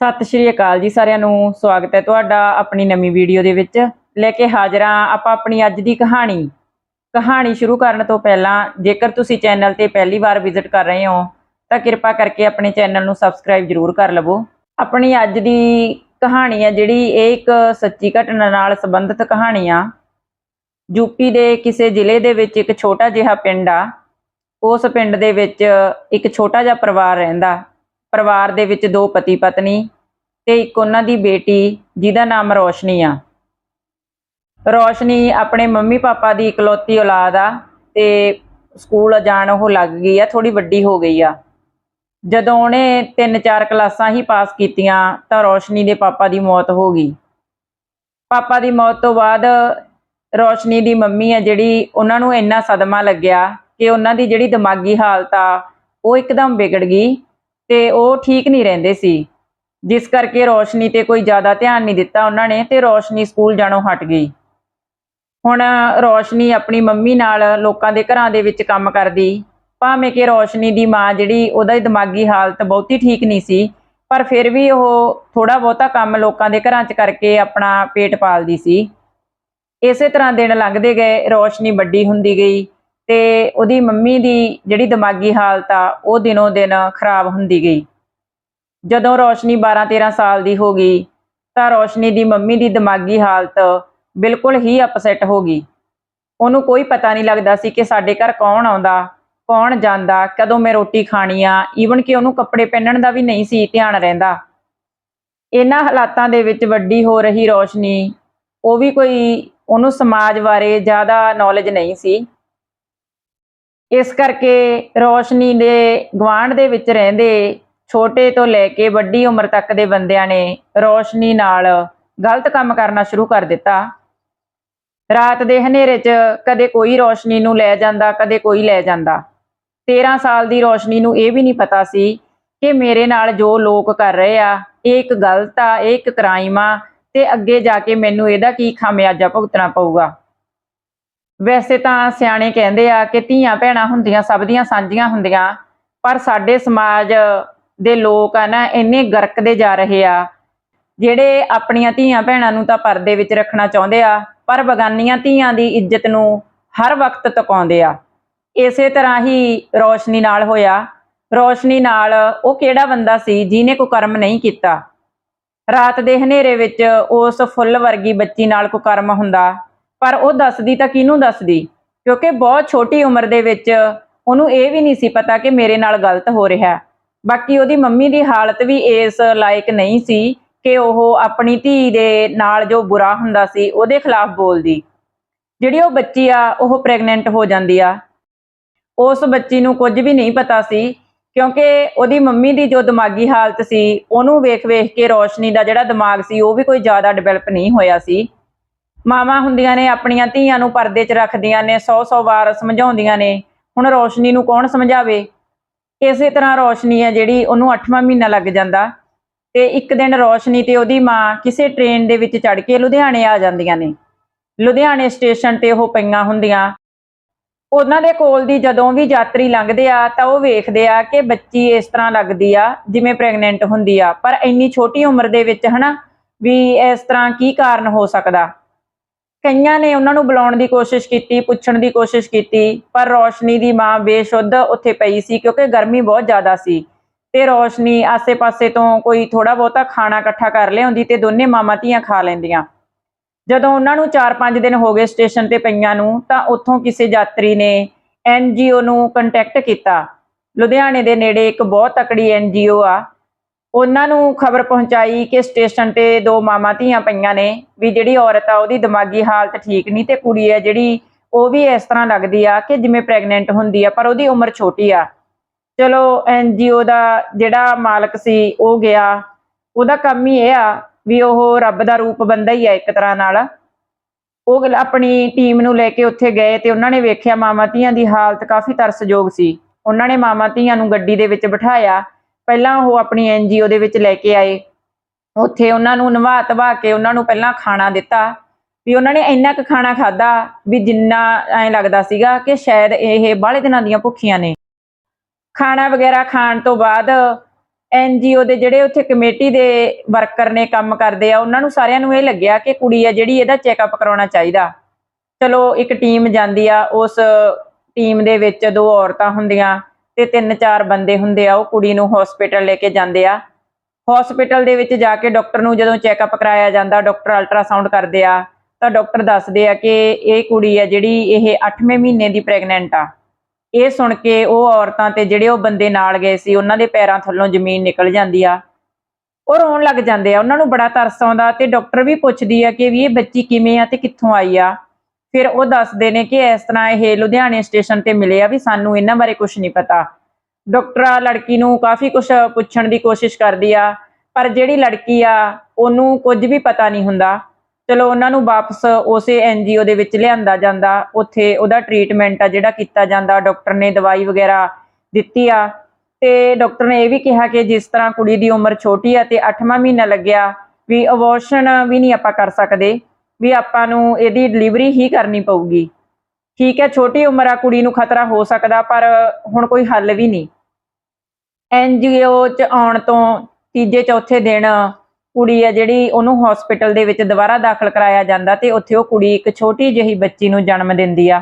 ਸਤਿ ਸ਼੍ਰੀ ਅਕਾਲ ਜੀ ਸਾਰਿਆਂ ਨੂੰ, ਸਵਾਗਤ ਹੈ ਤੁਹਾਡਾ ਆਪਣੀ ਨਵੀਂ ਵੀਡੀਓ ਦੇ ਵਿੱਚ। ਲੈ ਕੇ ਹਾਜ਼ਰ ਹਾਂ ਆਪਾਂ ਆਪਣੀ ਅੱਜ ਦੀ ਕਹਾਣੀ। ਕਹਾਣੀ ਸ਼ੁਰੂ ਕਰਨ ਤੋਂ ਪਹਿਲਾਂ, ਜੇਕਰ ਤੁਸੀਂ ਚੈਨਲ ਤੇ ਪਹਿਲੀ ਵਾਰ ਵਿਜ਼ਿਟ ਕਰ ਰਹੇ ਹੋ, ਤਾਂ ਕਿਰਪਾ ਕਰਕੇ ਆਪਣੇ ਚੈਨਲ ਨੂੰ ਸਬਸਕ੍ਰਾਈਬ ਜ਼ਰੂਰ ਕਰ ਲਵੋ। ਆਪਣੀ ਅੱਜ ਦੀ ਕਹਾਣੀ ਹੈ ਜਿਹੜੀ ਇਹ ਇੱਕ ਸੱਚੀ ਘਟਨਾ ਨਾਲ ਸੰਬੰਧਿਤ ਕਹਾਣੀ ਆ। ਯੂਪੀ ਦੇ ਕਿਸੇ ਜ਼ਿਲ੍ਹੇ ਦੇ ਵਿੱਚ ਇੱਕ ਛੋਟਾ ਜਿਹਾ ਪਿੰਡ ਆ। ਉਸ ਪਿੰਡ ਦੇ ਵਿੱਚ ਇੱਕ ਛੋਟਾ ਜਿਹਾ ਪਰਿਵਾਰ ਰਹਿੰਦਾ। ਪਰਿਵਾਰ ਦੇ ਵਿੱਚ ਦੋ ਪਤੀ ਪਤਨੀ ਤੇ ਇੱਕ ਉਹਨਾਂ ਦੀ ਬੇਟੀ ਜਿਹਦਾ ਨਾਮ ਰੋਸ਼ਨੀ ਆ। ਰੋਸ਼ਨੀ ਆਪਣੇ ਮੰਮੀ ਪਾਪਾ ਦੀ ਇਕਲੌਤੀ ਔਲਾਦ ਆ ਤੇ ਸਕੂਲ ਜਾਣ ਉਹ ਲੱਗ ਗਈ ਆ ਥੋੜੀ ਵੱਡੀ ਹੋ ਗਈ ਆ। ਜਦੋਂ ਉਹਨੇ 3-4 ਕਲਾਸਾਂ ਹੀ ਪਾਸ ਕੀਤੀਆਂ ਤਾਂ ਰੋਸ਼ਨੀ ਦੇ ਪਾਪਾ ਦੀ ਮੌਤ ਹੋ ਗਈ। ਪਾਪਾ ਦੀ ਮੌਤ ਤੋਂ ਬਾਅਦ ਰੋਸ਼ਨੀ ਦੀ ਮੰਮੀ ਆ ਜਿਹੜੀ, ਉਹਨਾਂ ਨੂੰ ਇੰਨਾ ਸਦਮਾ ਲੱਗਿਆ ਕਿ ਉਹਨਾਂ ਦੀ ਜਿਹੜੀ ਦਿਮਾਗੀ ਹਾਲਤ ਆ, ਉਹ ਇੱਕਦਮ ਵਿਗੜ ਗਈ ਤੇ ਉਹ ਠੀਕ ਨਹੀਂ ਰਹਿੰਦੇ ਸੀ। ਜਿਸ ਕਰਕੇ ਰੋਸ਼ਨੀ ਤੇ ਕੋਈ ਜ਼ਿਆਦਾ ਧਿਆਨ ਨਹੀਂ ਦਿੱਤਾ ਉਹਨਾਂ ਨੇ ਤੇ ਰੋਸ਼ਨੀ ਸਕੂਲ ਜਾਣੋਂ ਹਟ ਗਈ। ਹੁਣ ਰੋਸ਼ਨੀ ਆਪਣੀ ਮੰਮੀ ਨਾਲ ਲੋਕਾਂ ਦੇ ਘਰਾਂ ਦੇ ਵਿੱਚ ਕੰਮ ਕਰਦੀ। ਭਾਵੇਂ ਕਿ ਰੋਸ਼ਨੀ ਦੀ ਮਾਂ ਜਿਹੜੀ ਉਹਦਾ ਦਿਮਾਗੀ ਹਾਲਤ ਬਹੁਤੀ ਠੀਕ ਨਹੀਂ ਸੀ, ਪਰ ਫਿਰ ਵੀ ਉਹ ਥੋੜਾ ਬਹੁਤਾ ਕੰਮ ਲੋਕਾਂ ਦੇ ਘਰਾਂ 'ਚ ਕਰਕੇ ਆਪਣਾ ਪੇਟ ਪਾਲਦੀ ਸੀ। ਇਸੇ ਤਰ੍ਹਾਂ ਦਿਨ ਲੰਘਦੇ ਗਏ, ਰੋਸ਼ਨੀ ਵੱਡੀ ਹੁੰਦੀ ਗਈ। ਤੇ ਉਹਦੀ ਮੰਮੀ ਦੀ ਜਿਹੜੀ ਦਿਮਾਗੀ ਹਾਲਤ ਆ, ਉਹ ਦਿਨੋਂ ਦਿਨ ਖਰਾਬ ਹੁੰਦੀ ਗਈ। ਜਦੋਂ ਰੋਸ਼ਨੀ 12-13 ਸਾਲ ਦੀ ਹੋ ਗਈ, ਤਾਂ ਰੋਸ਼ਨੀ ਦੀ ਮੰਮੀ ਦੀ ਦਿਮਾਗੀ ਹਾਲਤ ਬਿਲਕੁਲ ਹੀ ਅਪਸੈਟ ਹੋ ਗਈ। ਉਹਨੂੰ ਕੋਈ ਪਤਾ ਨਹੀਂ ਲੱਗਦਾ ਸੀ ਕਿ ਸਾਡੇ ਘਰ ਕੌਣ ਆਉਂਦਾ, ਕੌਣ ਜਾਂਦਾ, ਕਦੋਂ ਮੈਂ ਰੋਟੀ ਖਾਣੀ ਆ ਈਵਨ ਕਿ ਉਹਨੂੰ ਕੱਪੜੇ ਪਹਿਨਣ ਦਾ ਵੀ ਨਹੀਂ ਸੀ ਧਿਆਨ ਰਹਿੰਦਾ। ਇਹਨਾਂ ਹਾਲਾਤਾਂ ਦੇ ਵਿੱਚ ਵੱਡੀ ਹੋ ਰਹੀ ਰੋਸ਼ਨੀ, ਉਹ ਵੀ ਕੋਈ ਉਹਨੂੰ ਸਮਾਜ ਬਾਰੇ ਜ਼ਿਆਦਾ ਨੌਲੇਜ ਨਹੀਂ ਸੀ। ਇਸ ਕਰਕੇ ਰੋਸ਼ਨੀ ਦੇ ਗਵਾਂਢ ਦੇ ਵਿੱਚ ਰਹਿੰਦੇ ਛੋਟੇ ਤੋਂ ਲੈ ਕੇ ਵੱਡੀ ਉਮਰ ਤੱਕ ਦੇ ਬੰਦਿਆਂ ਨੇ ਰੋਸ਼ਨੀ ਨਾਲ ਗਲਤ ਕੰਮ ਕਰਨਾ ਸ਼ੁਰੂ ਕਰ ਦਿੱਤਾ। ਰਾਤ ਦੇ ਹਨੇਰੇ 'ਚ ਕਦੇ ਕੋਈ ਰੋਸ਼ਨੀ ਨੂੰ ਲੈ ਜਾਂਦਾ, ਕਦੇ ਕੋਈ ਲੈ ਜਾਂਦਾ। 13 ਸਾਲ ਦੀ ਰੋਸ਼ਨੀ ਨੂੰ ਇਹ ਵੀ ਨਹੀਂ ਪਤਾ ਸੀ ਕਿ ਮੇਰੇ ਨਾਲ ਜੋ ਲੋਕ ਕਰ ਰਹੇ ਆ, ਇਹ ਇੱਕ ਗਲਤ ਆ, ਇਹ ਇੱਕ ਕ੍ਰਾਈਮ ਆ ਤੇ ਅੱਗੇ ਜਾ ਕੇ ਮੈਨੂੰ ਇਹਦਾ ਕੀ ਖਾਮਿਆਜਾ ਭੁਗਤਣਾ ਪਊਗਾ। ਵੈਸੇ ਤਾਂ ਸਿਆਣੇ ਕਹਿੰਦੇ ਆ ਕਿ ਧੀਆਂ ਭੈਣਾਂ ਹੁੰਦੀਆਂ ਸਭ ਦੀਆਂ ਸਾਂਝੀਆਂ ਹੁੰਦੀਆਂ, ਪਰ ਸਾਡੇ ਸਮਾਜ ਦੇ ਲੋਕ ਆ ਨਾ, ਇੰਨੇ ਗਰਕਦੇ ਜਾ ਰਹੇ ਆ। ਜਿਹੜੇ ਆਪਣੀਆਂ ਧੀਆਂ ਭੈਣਾਂ ਨੂੰ ਤਾਂ ਪਰਦੇ ਵਿੱਚ ਰੱਖਣਾ ਚਾਹੁੰਦੇ ਆ, ਪਰ ਬਗਾਨੀਆਂ ਧੀਆਂ ਦੀ ਇੱਜ਼ਤ ਨੂੰ ਹਰ ਵਕਤ ਤਕਾਉਂਦੇ ਆ। ਇਸੇ ਤਰ੍ਹਾਂ ਹੀ ਰੋਸ਼ਨੀ ਨਾਲ ਹੋਇਆ। ਰੋਸ਼ਨੀ ਨਾਲ ਉਹ ਕਿਹੜਾ ਬੰਦਾ ਸੀ ਜਿਹਨੇ ਕੋਈ ਕਰਮ ਨਹੀਂ ਕੀਤਾ? ਰਾਤ ਦੇ ਹਨੇਰੇ ਵਿੱਚ ਉਸ ਫੁੱਲ ਵਰਗੀ ਬੱਚੀ ਨਾਲ ਕੋਈ ਕਰਮ ਹੁੰਦਾ? ਪਰ ਉਹ ਦੱਸਦੀ ਤਾਂ ਕਿਹਨੂੰ ਦੱਸਦੀ? ਕਿਉਂਕਿ ਬਹੁਤ ਛੋਟੀ ਉਮਰ ਦੇ ਵਿੱਚ ਉਹਨੂੰ ਇਹ ਵੀ ਨਹੀਂ ਸੀ ਪਤਾ ਕਿ ਮੇਰੇ ਨਾਲ ਗਲਤ ਹੋ ਰਿਹਾ। ਬਾਕੀ ਉਹਦੀ ਮੰਮੀ ਦੀ ਹਾਲਤ ਵੀ ਇਸ ਲਾਇਕ ਨਹੀਂ ਸੀ ਕਿ ਉਹ ਆਪਣੀ ਧੀ ਦੇ ਨਾਲ ਜੋ ਬੁਰਾ ਹੁੰਦਾ ਸੀ, ਉਹਦੇ ਖਿਲਾਫ ਬੋਲਦੀ। ਜਿਹੜੀ ਉਹ ਬੱਚੀ ਆ, ਉਹ ਪ੍ਰੈਗਨੈਂਟ ਹੋ ਜਾਂਦੀ ਆ। ਉਸ ਬੱਚੀ ਨੂੰ ਕੁਝ ਵੀ ਨਹੀਂ ਪਤਾ ਸੀ, ਕਿਉਂਕਿ ਉਹਦੀ ਮੰਮੀ ਦੀ ਜੋ ਦਿਮਾਗੀ ਹਾਲਤ ਸੀ, ਉਹਨੂੰ ਵੇਖ-ਵੇਖ ਕੇ ਰੋਸ਼ਨੀ ਦਾ ਜਿਹੜਾ ਦਿਮਾਗ ਸੀ, ਉਹ ਵੀ ਕੋਈ ਜ਼ਿਆਦਾ ਡਿਵੈਲਪ ਨਹੀਂ ਹੋਇਆ ਸੀ। ਮਾਵਾਂ ਹੁੰਦੀਆਂ ਨੇ, ਆਪਣੀਆਂ ਧੀਆਂ ਨੂੰ ਪਰਦੇ 'ਚ ਰੱਖਦੀਆਂ ਨੇ 100-100 ਵਾਰ ਸਮਝਾਉਂਦੀਆਂ ਨੇ। ਹੁਣ ਰੋਸ਼ਨੀ ਨੂੰ ਕੌਣ ਸਮਝਾਵੇ? ਇਸੇ ਤਰ੍ਹਾਂ ਰੋਸ਼ਨੀ ਹੈ ਜਿਹੜੀ ਉਹਨੂੰ 8ਵਾਂ ਮਹੀਨਾ ਲੱਗ ਜਾਂਦਾ ਤੇ ਇੱਕ ਦਿਨ ਰੋਸ਼ਨੀ ਤੇ ਉਹਦੀ ਮਾਂ ਕਿਸੇ ਟ੍ਰੇਨ ਦੇ ਵਿੱਚ ਚੜ ਕੇ ਲੁਧਿਆਣੇ ਆ ਜਾਂਦੀਆਂ ਨੇ। ਲੁਧਿਆਣੇ ਸਟੇਸ਼ਨ ਤੇ ਉਹ ਪਈਆਂ ਹੁੰਦੀਆਂ। ਉਹਨਾਂ ਦੇ ਕੋਲ ਦੀ ਜਦੋਂ ਵੀ ਯਾਤਰੀ ਲੰਘਦੇ ਆ ਤਾਂ ਉਹ ਵੇਖਦੇ ਆ ਕਿ ਬੱਚੀ ਇਸ ਤਰ੍ਹਾਂ ਲੱਗਦੀ ਆ, ਜਿਵੇਂ ਪ੍ਰੈਗਨੈਂਟ ਹੁੰਦੀ ਆ। ਪਰ ਇੰਨੀ ਛੋਟੀ ਉਮਰ ਦੇ ਵਿੱਚ ਹਨਾ ਵੀ ਇਸ ਤਰ੍ਹਾਂ ਕੀ ਕਾਰਨ ਹੋ ਸਕਦਾ? ਕਈਆਂ ਨੇ ਉਹਨਾਂ ਨੂੰ ਬੁਲਾਉਣ ਦੀ ਕੋਸ਼ਿਸ਼ ਕੀਤੀ, ਪੁੱਛਣ ਦੀ ਕੋਸ਼ਿਸ਼ ਕੀਤੀ, ਪਰ ਰੋਸ਼ਨੀ ਦੀ ਮਾਂ ਬੇਸ਼ੁੱਧ ਉੱਥੇ ਪਈ ਸੀ ਕਿਉਂਕਿ ਗਰਮੀ ਬਹੁਤ ਜ਼ਿਆਦਾ ਸੀ। ਤੇ ਰੋਸ਼ਨੀ ਆਸੇ-ਪਾਸੇ ਤੋਂ ਕੋਈ ਥੋੜਾ ਬਹੁਤਾ ਖਾਣਾ ਇਕੱਠਾ ਕਰ ਲਿਆਉਂਦੀ ਤੇ ਦੋਨੇ ਮਾਮਾ ਧੀਆਂ ਖਾ ਲੈਂਦੀਆਂ। ਜਦੋਂ ਉਹਨਾਂ ਨੂੰ 4-5 ਦਿਨ ਹੋ ਗਏ ਸਟੇਸ਼ਨ ਤੇ ਪਈਆਂ ਨੂੰ, ਤਾਂ ਉੱਥੋਂ ਕਿਸੇ ਯਾਤਰੀ ਨੇ ਐਨਜੀਓ ਨੂੰ ਕੰਟੈਕਟ ਕੀਤਾ। ਲੁਧਿਆਣੇ ਦੇ ਨੇੜੇ ਇੱਕ ਬਹੁਤ ਤਕੜੀ ਐਨਜੀਓ ਆ ਉਹਨਾਂ ਨੂੰ ਖਬਰ ਪਹੁੰਚਾਈ ਕਿ ਸਟੇਸ਼ਨ ਤੇ ਦੋ ਮਾਮਾ ਧੀਆਂ ਪਈਆਂ ਨੇ, ਵੀ ਜਿਹੜੀ ਔਰਤ ਆ ਉਹਦੀ ਦਿਮਾਗੀ ਹਾਲਤ ਠੀਕ ਨਹੀਂ ਤੇ ਕੁੜੀ ਆ ਜਿਹੜੀ, ਉਹ ਵੀ ਇਸ ਤਰ੍ਹਾਂ ਲੱਗਦੀ ਆ ਕਿ ਜਿਵੇਂ ਪ੍ਰੈਗਨੈਂਟ ਹੁੰਦੀ ਆ, ਪਰ ਉਹਦੀ ਉਮਰ ਛੋਟੀ ਆ। ਚਲੋ ਐਨਜੀਓ ਦਾ ਜਿਹੜਾ ਮਾਲਕ ਸੀ, ਉਹ ਗਿਆ। ਉਹਦਾ ਕੰਮ ਹੀ ਇਹ ਆ ਵੀ ਉਹ ਰੱਬ ਦਾ ਰੂਪ ਬੰਦਾ ਹੀ ਆ ਇੱਕ ਤਰ੍ਹਾਂ ਨਾਲ। ਉਹ ਆਪਣੀ ਟੀਮ ਨੂੰ ਲੈ ਕੇ ਉੱਥੇ ਗਏ ਤੇ ਉਹਨਾਂ ਨੇ ਵੇਖਿਆ ਮਾਮਾ ਧੀਆਂ ਦੀ ਹਾਲਤ ਕਾਫੀ ਤਰਸਯੋਗ ਸੀ। ਉਹਨਾਂ ਨੇ ਮਾਮਾ ਧੀਆਂ ਨੂੰ ਗੱਡੀ ਦੇ ਵਿੱਚ ਬਿਠਾਇਆ ਪਹਿਲਾਂ ਉਹ ਆਪਣੀ ਐਨਜੀਓ ਦੇ ਵਿੱਚ ਲੈ ਕੇ ਆਏ। ਉੱਥੇ ਉਹਨਾਂ ਨੂੰ ਨਵਾ ਧਵਾ ਕੇ ਉਹਨਾਂ ਨੂੰ ਪਹਿਲਾਂ ਖਾਣਾ ਦਿੱਤਾ। ਵੀ ਉਹਨਾਂ ਨੇ ਇੰਨਾ ਕੁ ਖਾਣਾ ਖਾਦਾ ਵੀ ਜਿੰਨਾ ਐਂ ਲੱਗਦਾ ਸੀਗਾ ਕਿ ਸ਼ਾਇਦ ਇਹ ਬਾਹਲੇ ਦਿਨਾਂ ਦੀਆਂ ਭੁੱਖੀਆਂ ਨੇ। ਖਾਣਾ ਵਗੈਰਾ ਖਾਣ ਤੋਂ ਬਾਅਦ ਐਨਜੀਓ ਦੇ ਜਿਹੜੇ ਉੱਥੇ ਕਮੇਟੀ ਦੇ ਵਰਕਰ ਨੇ ਕੰਮ ਕਰਦੇ ਆ, ਉਹਨਾਂ ਨੂੰ ਸਾਰਿਆਂ ਨੂੰ ਇਹ ਲੱਗਿਆ ਕਿ ਕੁੜੀ ਆ ਜਿਹੜੀ ਇਹਦਾ ਚੈੱਕਅਪ ਕਰਾਉਣਾ ਚਾਹੀਦਾ। ਚਲੋ ਇੱਕ ਟੀਮ ਜਾਂਦੀ ਆ, ਉਸ ਟੀਮ ਦੇ ਵਿੱਚ ਦੋ ਔਰਤਾਂ ਹੁੰਦੀਆਂ। ਤੇ ਤਿੰਨ ਚਾਰ ਬੰਦੇ ਹੁੰਦੇ ਆ, ਉਹ ਕੁੜੀ ਨੂੰ ਹਸਪੀਟਲ ਲੈ ਕੇ ਜਾਂਦੇ ਆ। ਹਸਪੀਟਲ ਦੇ ਵਿੱਚ ਜਾ ਕੇ ਡਾਕਟਰ ਨੂੰ ਜਦੋਂ ਚੈੱਕਅਪ ਕਰਾਇਆ ਜਾਂਦਾ ਡਾਕਟਰ ਅਲਟਰਾਸਾਊਂਡ ਕਰਦੇ ਆ, ਤਾਂ ਡਾਕਟਰ ਦੱਸਦੇ ਆ ਕਿ ਇਹ ਕੁੜੀ ਆ ਜਿਹੜੀ ਇਹ 8ਵੇਂ ਮਹੀਨੇ ਦੀ ਪ੍ਰੈਗਨੈਂਟ ਆ। ਇਹ ਸੁਣ ਕੇ ਉਹ ਔਰਤਾਂ ਤੇ ਜਿਹੜੇ ਉਹ ਬੰਦੇ ਨਾਲ ਗਏ ਸੀ, ਉਹਨਾਂ ਦੇ ਪੈਰਾਂ ਥੱਲੋਂ ਜ਼ਮੀਨ ਨਿਕਲ ਜਾਂਦੀ ਆ। ਉਹ ਰੋਣ ਲੱਗ ਜਾਂਦੇ ਆ, ਉਹਨਾਂ ਨੂੰ ਬੜਾ ਤਰਸ ਆਉਂਦਾ ਤੇ ਡਾਕਟਰ ਵੀ ਪੁੱਛਦੀ ਆ ਕਿ ਵੀ ਇਹ ਬੱਚੀ ਕਿਵੇਂ ਆ ਤੇ ਕਿੱਥੋਂ ਆਈ ਆ। ਫਿਰ ਉਹ ਦੱਸਦੇ ਨੇ ਕਿ ਇਸ ਤਰ੍ਹਾਂ ਇਹ ਲੁਧਿਆਣੇ ਸਟੇਸ਼ਨ ਤੇ ਮਿਲੇ ਆ ਵੀ ਸਾਨੂੰ ਇਹਨਾਂ ਬਾਰੇ ਕੁਝ ਨਹੀਂ ਪਤਾ। ਡਾਕਟਰ ਲੜਕੀ ਨੂੰ ਕਾਫੀ ਕੁਝ ਪੁੱਛਣ ਦੀ ਕੋਸ਼ਿਸ਼ ਕਰਦੀ ਆ, ਪਰ ਜਿਹੜੀ ਲੜਕੀ ਆ, ਉਹਨੂੰ ਕੁਝ ਵੀ ਪਤਾ ਨਹੀਂ ਹੁੰਦਾ। ਚਲੋ ਉਹਨਾਂ ਨੂੰ ਵਾਪਸ ਉਸੇ ਐਨਜੀਓ ਦੇ ਵਿੱਚ ਲਿਆਂਦਾ ਜਾਂਦਾ, ਉੱਥੇ ਉਹਦਾ ਟ੍ਰੀਟਮੈਂਟ ਆ ਜਿਹੜਾ ਕੀਤਾ ਜਾਂਦਾ ਡਾਕਟਰ ਨੇ ਦਵਾਈ ਵਗੈਰਾ ਦਿੱਤੀ ਆ। ਤੇ ਡਾਕਟਰ ਨੇ ਇਹ ਵੀ ਕਿਹਾ ਕਿ ਜਿਸ ਤਰ੍ਹਾਂ ਕੁੜੀ ਦੀ ਉਮਰ ਛੋਟੀ ਆ ਤੇ 8ਵਾਂ ਮਹੀਨਾ ਲੱਗਿਆ, ਵੀ ਅਬੋਰਸ਼ਨ ਵੀ ਨਹੀਂ ਆਪਾਂ ਕਰ ਸਕਦੇ। ਵੀ ਆਪਾਂ ਨੂੰ ਇਹਦੀ ਡਿਲੀਵਰੀ ਹੀ ਕਰਨੀ ਪਊਗੀ। ਠੀਕ ਹੈ, ਛੋਟੀ ਉਮਰ ਆ, ਕੁੜੀ ਨੂੰ ਖਤਰਾ ਹੋ ਸਕਦਾ, ਪਰ ਹੁਣ ਕੋਈ ਹੱਲ ਵੀ ਨਹੀਂ। ਐਨਜੀਓ ਚ ਆਉਣ ਤੋਂ ਤੀਜੇ, ਚੌਥੇ ਦਿਨ ਕੁੜੀ ਆ ਜਿਹੜੀ, ਉਹਨੂੰ ਹਸਪੀਟਲ ਦੇ ਵਿੱਚ ਦੁਬਾਰਾ ਦਾਖਲ ਕਰਾਇਆ ਜਾਂਦਾ ਤੇ ਉੱਥੇ ਉਹ ਕੁੜੀ ਇੱਕ ਛੋਟੀ ਜਿਹੀ ਬੱਚੀ ਨੂੰ ਜਨਮ ਦਿੰਦੀ ਆ।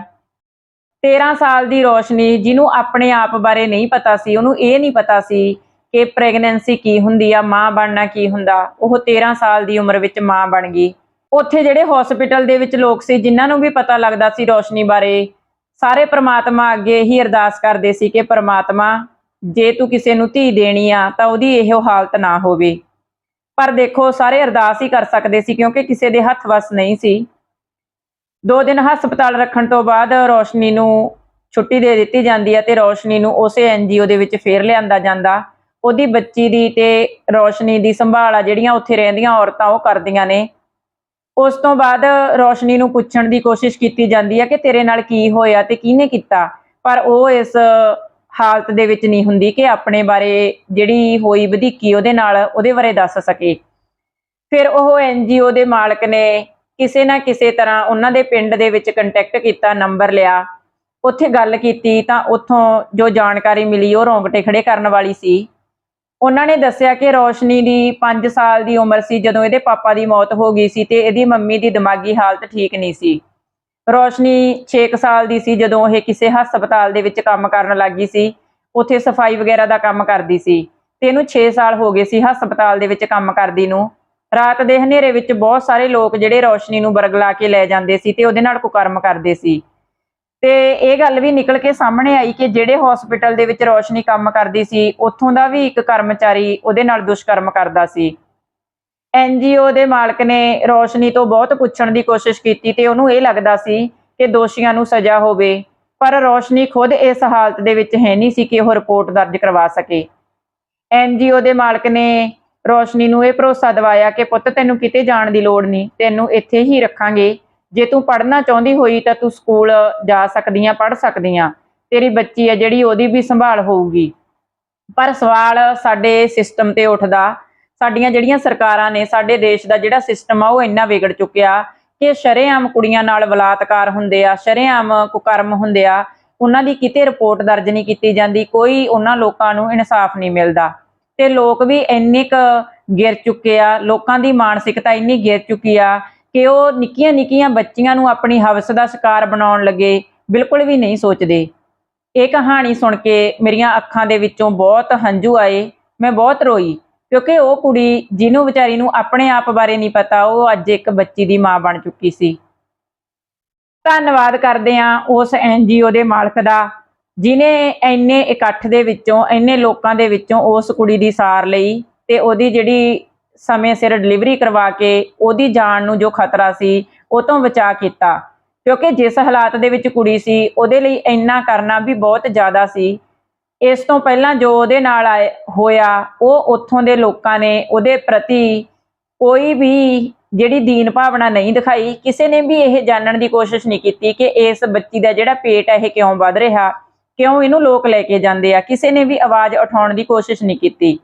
13 ਸਾਲ ਦੀ ਰੋਸ਼ਨੀ, ਜਿਹਨੂੰ ਆਪਣੇ ਆਪ ਬਾਰੇ ਨਹੀਂ ਪਤਾ ਸੀ, ਉਹਨੂੰ ਇਹ ਨਹੀਂ ਪਤਾ ਸੀ ਕਿ ਪ੍ਰੈਗਨੈਂਸੀ ਕੀ ਹੁੰਦੀ ਆ, ਮਾਂ ਬਣਨਾ ਕੀ ਹੁੰਦਾ। ਉਹ 13 ਸਾਲ ਦੀ ਉਮਰ ਵਿੱਚ ਮਾਂ ਬਣ ਗਈ। ਉੱਥੇ ਜਿਹੜੇ ਹਸਪੀਟਲ ਦੇ ਵਿੱਚ ਲੋਕ ਸੀ, ਜਿਨ੍ਹਾਂ ਨੂੰ ਵੀ ਪਤਾ ਲੱਗਦਾ ਸੀ ਰੋਸ਼ਨੀ ਬਾਰੇ, ਸਾਰੇ ਪ੍ਰਮਾਤਮਾ ਅੱਗੇ ਹੀ ਅਰਦਾਸ ਕਰਦੇ ਸੀ ਕਿ ਪ੍ਰਮਾਤਮਾ, ਜੇ ਤੂੰ ਕਿਸੇ ਨੂੰ ਧੀ ਦੇਣੀ ਆ, ਤਾਂ ਉਹਦੀ ਇਹੋ ਹਾਲਤ ਨਾ ਹੋਵੇ। ਪਰ ਦੇਖੋ, ਸਾਰੇ ਅਰਦਾਸ ਹੀ ਕਰ ਸਕਦੇ ਸੀ ਕਿਉਂਕਿ ਕਿਸੇ ਦੇ ਹੱਥ ਵਸ ਨਹੀਂ ਸੀ। ਦੋ ਦਿਨ ਹਸਪਤਾਲ ਰੱਖਣ ਤੋਂ ਬਾਅਦ ਰੋਸ਼ਨੀ ਨੂੰ ਛੁੱਟੀ ਦੇ ਦਿੱਤੀ ਜਾਂਦੀ ਹੈ ਤੇ ਰੋਸ਼ਨੀ ਨੂੰ ਉਸੇ ਐਨਜੀਓ ਦੇ ਵਿੱਚ ਫੇਰ ਲਿਆਂਦਾ ਜਾਂਦਾ। ਉਹਦੀ ਬੱਚੀ ਦੀ ਤੇ ਰੋਸ਼ਨੀ ਦੀ ਸੰਭਾਲ ਆ, ਜਿਹੜੀਆਂ ਉੱਥੇ ਰਹਿੰਦੀਆਂ ਔਰਤਾਂ, ਉਹ ਕਰਦੀਆਂ ਨੇ। ਉਸ ਤੋਂ ਬਾਅਦ ਰੋਸ਼ਨੀ ਨੂੰ ਪੁੱਛਣ ਦੀ ਕੋਸ਼ਿਸ਼ ਕੀਤੀ ਜਾਂਦੀ ਹੈ ਕਿ ਤੇਰੇ ਨਾਲ ਕੀ ਹੋਇਆ ਤੇ ਕਿਹਨੇ ਕੀਤਾ? ਪਰ ਉਹ ਇਸ ਹਾਲਤ ਦੇ ਵਿੱਚ ਨਹੀਂ ਹੁੰਦੀ ਕਿ ਆਪਣੇ ਬਾਰੇ ਜਿਹੜੀ ਹੋਈ ਵਧੀਕੀ ਉਹਦੇ ਨਾਲ ਉਹਦੇ ਬਾਰੇ ਦੱਸ ਸਕੇ। ਫਿਰ ਉਹ ਐਨਜੀਓ ਦੇ ਮਾਲਕ ਨੇ ਕਿਸੇ ਨਾ ਕਿਸੇ ਤਰ੍ਹਾਂ ਉਹਨਾਂ ਦੇ ਪਿੰਡ ਦੇ ਵਿੱਚ ਕੰਟੈਕਟ ਕੀਤਾ, ਨੰਬਰ ਲਿਆ। ਉੱਥੇ ਗੱਲ ਕੀਤੀ ਤਾਂ ਉੱਥੋਂ ਜੋ ਜਾਣਕਾਰੀ ਮਿਲੀ ਉਹ ਰੋਂਗਟੇ ਖੜੇ ਕਰਨ ਵਾਲੀ ਸੀ। ਉਹਨਾਂ ਨੇ ਦੱਸਿਆ ਕਿ ਰੋਸ਼ਨੀ ਦੀ 5 ਸਾਲ ਦੀ ਉਮਰ ਸੀ, ਜਦੋਂ ਇਹਦੇ ਪਾਪਾ ਦੀ ਮੌਤ ਹੋ ਗਈ ਸੀ ਤੇ ਇਹਦੀ ਮੰਮੀ ਦੀ ਦਿਮਾਗੀ ਹਾਲਤ ਠੀਕ ਨਹੀਂ ਸੀ। ਰੋਸ਼ਨੀ 6 ਸਾਲ ਦੀ ਸੀ, ਜਦੋਂ ਇਹ ਕਿਸੇ ਹਸਪਤਾਲ ਦੇ ਵਿੱਚ ਕੰਮ ਕਰਨ ਲੱਗੀ ਸੀ। ਉੱਥੇ ਸਫ਼ਾਈ ਵਗੈਰਾ ਦਾ ਕੰਮ ਕਰਦੀ ਸੀ ਤੇ ਇਹਨੂੰ 6 ਸਾਲ ਹੋ ਗਏ ਸੀ ਹਸਪਤਾਲ ਦੇ ਵਿੱਚ ਕੰਮ ਕਰਦੀ ਨੂੰ। ਰਾਤ ਦੇ ਹਨੇਰੇ ਵਿੱਚ ਬਹੁਤ ਸਾਰੇ ਲੋਕ ਜਿਹੜੇ ਰੋਸ਼ਨੀ ਨੂੰ ਬਰਗਲਾ ਕੇ ਲੈ ਜਾਂਦੇ ਸੀ ਤੇ ਉਹਦੇ ਨਾਲ ਕੁਕਰਮ ਕਰਦੇ ਸੀ। ਤੇ ਇਹ ਗੱਲ ਵੀ ਨਿਕਲ ਕੇ ਸਾਹਮਣੇ ਆਈ ਕਿ ਜਿਹੜੇ ਹਸਪੀਟਲ ਦੇ ਵਿੱਚ ਰੋਸ਼ਨੀ ਕੰਮ ਕਰਦੀ ਸੀ, ਉੱਥੋਂ ਦਾ ਵੀ ਇੱਕ ਕਰਮਚਾਰੀ ਉਹਦੇ ਨਾਲ ਦੁਸ਼ਕਰਮ ਕਰਦਾ ਸੀ। ਐਨਜੀਓ ਦੇ ਮਾਲਕ ਨੇ ਰੋਸ਼ਨੀ ਤੋਂ ਬਹੁਤ ਪੁੱਛਣ ਦੀ ਕੋਸ਼ਿਸ਼ ਕੀਤੀ ਤੇ ਉਹਨੂੰ ਇਹ ਲੱਗਦਾ ਸੀ ਕਿ ਦੋਸ਼ੀਆਂ ਨੂੰ ਸਜ਼ਾ ਹੋਵੇ, ਪਰ ਰੋਸ਼ਨੀ ਖੁਦ ਇਸ ਹਾਲਤ ਦੇ ਵਿੱਚ ਹੈ ਨਹੀਂ ਸੀ ਕਿ ਉਹ ਰਿਪੋਰਟ ਦਰਜ ਕਰਵਾ ਸਕੇ। ਐਨਜੀਓ ਦੇ ਮਾਲਕ ਨੇ ਰੋਸ਼ਨੀ ਨੂੰ ਇਹ ਭਰੋਸਾ ਦਿਵਾਇਆ ਕਿ ਪੁੱਤ ਤੈਨੂੰ ਕਿਤੇ ਜਾਣ ਦੀ ਲੋੜ ਨਹੀਂ, ਤੈਨੂੰ ਇੱਥੇ ਹੀ ਰੱਖਾਂਗੇ ਜੇ ਤੂੰ ਪੜ੍ਹਨਾ ਚਾਹੁੰਦੀ ਹੋਈ ਤਾਂ ਤੂੰ ਸਕੂਲ ਜਾ ਸਕਦੀ ਆ ਪੜ੍ਹ ਸਕਦੀ ਆ ਤੇਰੀ ਬੱਚੀ ਆ ਜਿਹੜੀ, ਉਹਦੀ ਵੀ ਸੰਭਾਲ ਹੋਊਗੀ। ਪਰ ਸਵਾਲ ਸਾਡੇ ਸਿਸਟਮ ਤੇ ਉੱਠਦਾ। ਸਾਡੀਆਂ ਜਿਹੜੀਆਂ ਸਰਕਾਰਾਂ ਨੇ, ਸਾਡੇ ਦੇਸ਼ ਦਾ ਜਿਹੜਾ ਸਿਸਟਮ ਆ, ਉਹ ਇੰਨਾ ਵਿਗੜ ਚੁੱਕਿਆ ਕਿ ਸ਼ਰੇਆਮ ਕੁੜੀਆਂ ਨਾਲ ਬਲਾਤਕਾਰ ਹੁੰਦੇ ਆ, ਸ਼ਰੇਆਮ ਕੁਕਰਮ ਹੁੰਦੇ ਆ। ਉਹਨਾਂ ਦੀ ਕਿਤੇ ਰਿਪੋਰਟ ਦਰਜ ਨਹੀਂ ਕੀਤੀ ਜਾਂਦੀ, ਕੋਈ ਉਹਨਾਂ ਲੋਕਾਂ ਨੂੰ ਇਨਸਾਫ ਨਹੀਂ ਮਿਲਦਾ। ਤੇ ਲੋਕ ਵੀ ਇੰਨੇ ਕ ਗਿਰ ਚੁੱਕੇ ਆ, ਲੋਕਾਂ ਦੀ ਮਾਨਸਿਕਤਾ ਇੰਨੀ ਗਿਰ ਚੁੱਕੀ ਆ ਕਿ ਉਹ ਨਿੱਕੀਆਂ ਨਿੱਕੀਆਂ ਬੱਚੀਆਂ ਨੂੰ ਆਪਣੀ ਹਵਸ ਦਾ ਸ਼ਿਕਾਰ ਬਣਾਉਣ ਲੱਗੇ, ਬਿਲਕੁਲ ਵੀ ਨਹੀਂ ਸੋਚਦੇ। ਇਹ ਕਹਾਣੀ ਸੁਣ ਕੇ ਮੇਰੀਆਂ ਅੱਖਾਂ ਦੇ ਵਿੱਚੋਂ ਬਹੁਤ ਹੰਝੂ ਆਏ। ਮੈਂ ਬਹੁਤ ਰੋਈ, ਕਿਉਂਕਿ ਉਹ ਕੁੜੀ ਜਿਹਨੂੰ ਵਿਚਾਰੀ ਨੂੰ ਆਪਣੇ ਆਪ ਬਾਰੇ ਨਹੀਂ ਪਤਾ, ਉਹ ਅੱਜ ਇੱਕ ਬੱਚੀ ਦੀ ਮਾਂ ਬਣ ਚੁੱਕੀ ਸੀ। ਧੰਨਵਾਦ ਕਰਦੇ ਆ ਉਸ ਐਨਜੀਓ ਦੇ ਮਾਲਕ ਦਾ ਜਿਨੇ ਇੰਨੇ ਇਕੱਠ ਦੇ ਵਿੱਚੋਂ, ਇੰਨੇ ਲੋਕਾਂ ਦੇ ਵਿੱਚੋਂ ਉਸ ਕੁੜੀ ਦੀ ਸਾਰ ਲਈ ਤੇ ਉਹਦੀ ਜਿਹੜੀ ਸਮੇਂ ਸਿਰ ਡਿਲੀਵਰੀ ਕਰਵਾ ਕੇ ਉਹਦੀ ਜਾਨ ਨੂੰ ਜੋ ਖਤਰਾ ਸੀ, ਉਹ ਤੋਂ ਬਚਾ ਕੀਤਾ। ਕਿਉਂਕਿ ਜਿਸ ਹਾਲਾਤ ਦੇ ਵਿੱਚ ਕੁੜੀ ਸੀ, ਉਹਦੇ ਲਈ ਇੰਨਾ ਕਰਨਾ ਵੀ ਬਹੁਤ ਜ਼ਿਆਦਾ ਸੀ। ਇਸ ਤੋਂ ਪਹਿਲਾਂ ਜੋ ਉਹਦੇ ਨਾਲ ਆਏ- ਹੋਇਆ, ਉਹ ਉੱਥੋਂ ਦੇ ਲੋਕਾਂ ਨੇ ਉਹਦੇ ਪ੍ਰਤੀ ਕੋਈ ਵੀ ਜਿਹੜੀ ਦੀਨ ਭਾਵਨਾ ਨਹੀਂ ਦਿਖਾਈ, ਕਿਸੇ ਨੇ ਵੀ ਇਹ ਜਾਣਨ ਦੀ ਕੋਸ਼ਿਸ਼ ਨਹੀਂ ਕੀਤੀ ਕਿ ਇਸ ਬੱਚੀ ਦਾ ਜਿਹੜਾ ਪੇਟ ਹੈ ਇਹ ਕਿਉਂ ਵੱਧ ਰਿਹਾ, ਕਿਉਂ ਇਹਨੂੰ ਲੋਕ ਲੈ ਕੇ ਜਾਂਦੇ ਆ, ਕਿਸੇ ਨੇ ਵੀ ਆਵਾਜ਼ ਉਠਾਉਣ ਦੀ ਕੋਸ਼ਿਸ਼ ਨਹੀਂ ਕੀਤੀ।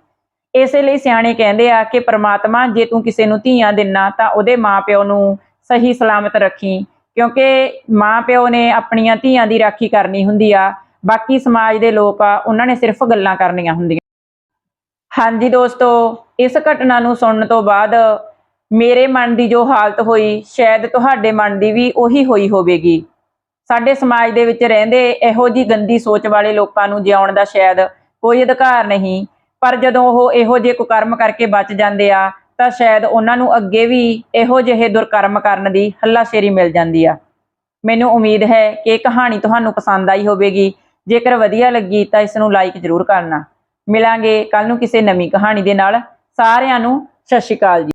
ਇਸੇ ਲਈ ਸਿਆਣੇ ਕਹਿੰਦੇ ਆ ਕਿ ਪ੍ਰਮਾਤਮਾ ਜੇ ਤੂੰ ਕਿਸੇ ਨੂੰ ਧੀਆਂ ਦਿੰਨਾ ਤਾਂ ਉਹਦੇ ਮਾਪਿਓ ਨੂੰ ਸਹੀ ਸਲਾਮਤ ਰੱਖੀ। ਕਿਉਂਕਿ ਮਾਪਿਓ ਨੇ ਆਪਣੀਆਂ ਧੀਆਂ ਦੀ ਰਾਖੀ ਕਰਨੀ ਹੁੰਦੀ ਆ। ਬਾਕੀ ਸਮਾਜ ਦੇ ਲੋਕ ਆ, ਉਹਨਾਂ ਨੇ ਸਿਰਫ ਗੱਲਾਂ ਕਰਨੀਆਂ ਹੁੰਦੀਆਂ। ਹਾਂਜੀ ਦੋਸਤੋ, ਇਸ ਘਟਨਾ ਨੂੰ ਸੁਣਨ ਤੋਂ ਬਾਅਦ ਮੇਰੇ ਮਨ ਦੀ ਜੋ ਹਾਲਤ ਹੋਈ, ਸ਼ਾਇਦ ਤੁਹਾਡੇ ਮਨ ਦੀ ਵੀ ਉਹੀ ਹੋਈ ਹੋਵੇਗੀ। ਸਾਡੇ ਸਮਾਜ ਦੇ ਵਿੱਚ ਰਹਿੰਦੇ ਇਹੋ ਜੀ ਗੰਦੀ ਸੋਚ ਵਾਲੇ ਲੋਕਾਂ ਨੂੰ ਜਿਉਣ ਦਾ ਸ਼ਾਇਦ ਕੋਈ ਅਧਿਕਾਰ ਨਹੀਂ। ਪਰ ਜਦੋਂ ਉਹ ਇਹੋ ਜਿਹੇ ਕੁਕਰਮ ਕਰਕੇ ਬਚ ਜਾਂਦੇ ਆ, ਤਾਂ ਸ਼ਾਇਦ ਉਹਨਾਂ ਨੂੰ ਅੱਗੇ ਵੀ ਇਹੋ ਜਿਹੇ ਦੁਰਕਰਮ ਕਰਨ ਦੀ ਹੱਲਾਸ਼ੇਰੀ ਮਿਲ ਜਾਂਦੀ ਆ। ਮੈਨੂੰ ਉਮੀਦ ਹੈ ਕਿ ਇਹ ਕਹਾਣੀ ਤੁਹਾਨੂੰ ਪਸੰਦ ਆਈ ਹੋਵੇਗੀ। ਜੇਕਰ ਵਧੀਆ ਲੱਗੀ ਤਾਂ ਇਸ ਨੂੰ ਲਾਈਕ ਜ਼ਰੂਰ ਕਰਨਾ। ਮਿਲਾਂਗੇ ਕੱਲ ਨੂੰ ਕਿਸੇ ਨਵੀਂ ਕਹਾਣੀ ਦੇ ਨਾਲ। ਸਾਰਿਆਂ ਨੂੰ ਸਤਿ ਸ਼੍ਰੀ ਅਕਾਲ ਜੀ।